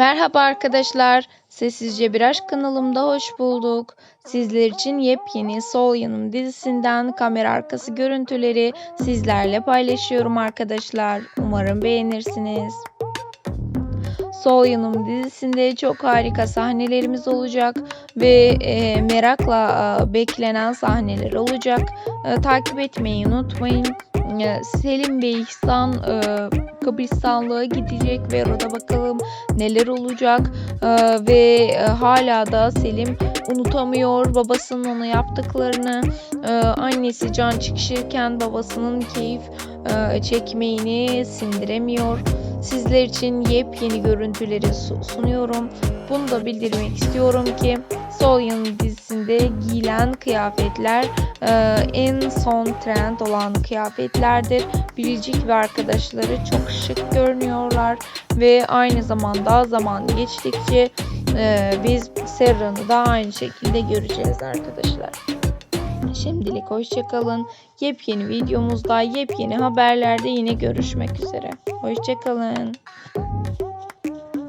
Merhaba arkadaşlar. Sessizce Bir Aşk kanalımda hoş bulduk. Sizler için yepyeni Sol Yanım dizisinden kamera arkası görüntüleri sizlerle paylaşıyorum arkadaşlar. Umarım beğenirsiniz. Sol Yanım dizisinde çok harika sahnelerimiz olacak ve e, merakla e, beklenen sahneler olacak. E, takip etmeyi unutmayın. E, Selim ve İhsan e, kabristanlığa gidecek ve orada bakalım neler olacak E, ve e, hala da Selim unutamıyor babasının ona yaptıklarını. E, annesi can çıkışırken babasının keyif e, çekmeğini sindiremiyor. Sizler için yepyeni görüntüleri su- sunuyorum. Bunu da bildirmek istiyorum ki Sol dizisinde giyilen kıyafetler e, en son trend olan kıyafetlerdir. Biricik ve arkadaşları çok şık görünüyorlar ve aynı zamanda zaman geçtikçe e, biz Serra'nı da aynı şekilde göreceğiz arkadaşlar. Şimdilik hoşçakalın. Yepyeni videomuzda, yepyeni haberlerde yine görüşmek üzere. Hoşçakalın.